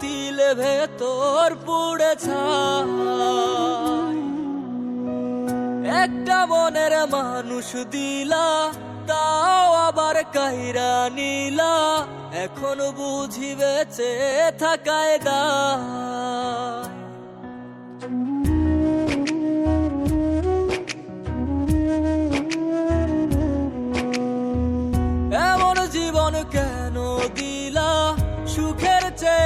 তিলে ভেতর পুড়ে একটা মনের মানুষ দিলা, তাও আবার কাহিরা নিলা। এখন বুঝি বেঁচে থাকায় দায়। এমন জীবন কেন দিলা? সুখের চেয়ে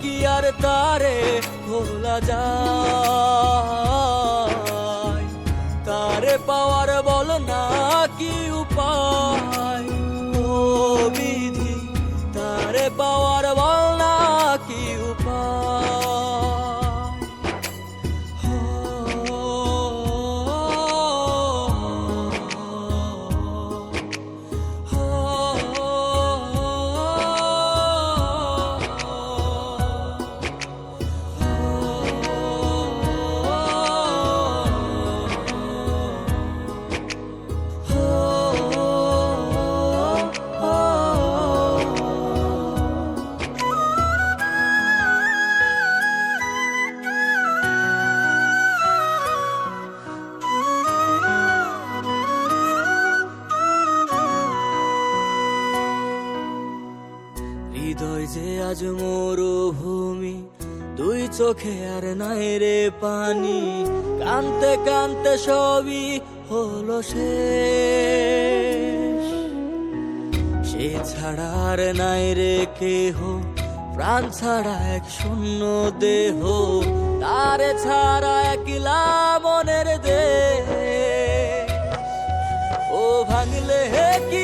কি আর তারে ভোলা যায়? তারে পাওয়ার বল না কি উপায় হৃদয় যে আজ মরুভূমি, দুই চোখে আর নাই রে পানি। কানতে কানতে সবই হলো সে ছাড়া আর নাই রে কেহ, প্রাণ ছাড়া এক শূন্য দেহ। তারে ছাড়া একলা মনের দেহ ও ভাঙলে হে কি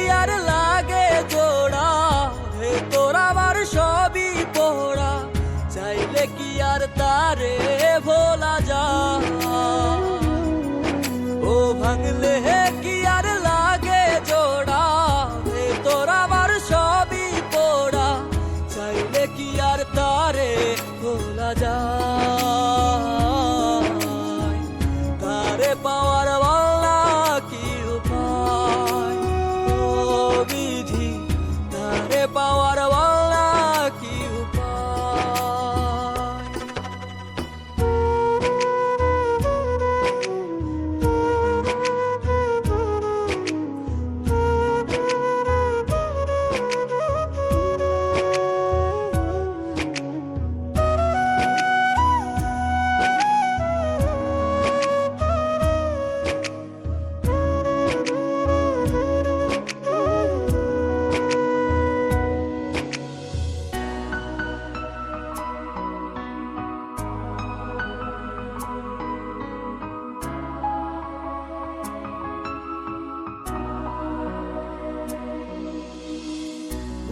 কি আর তারে ভোলা যায়?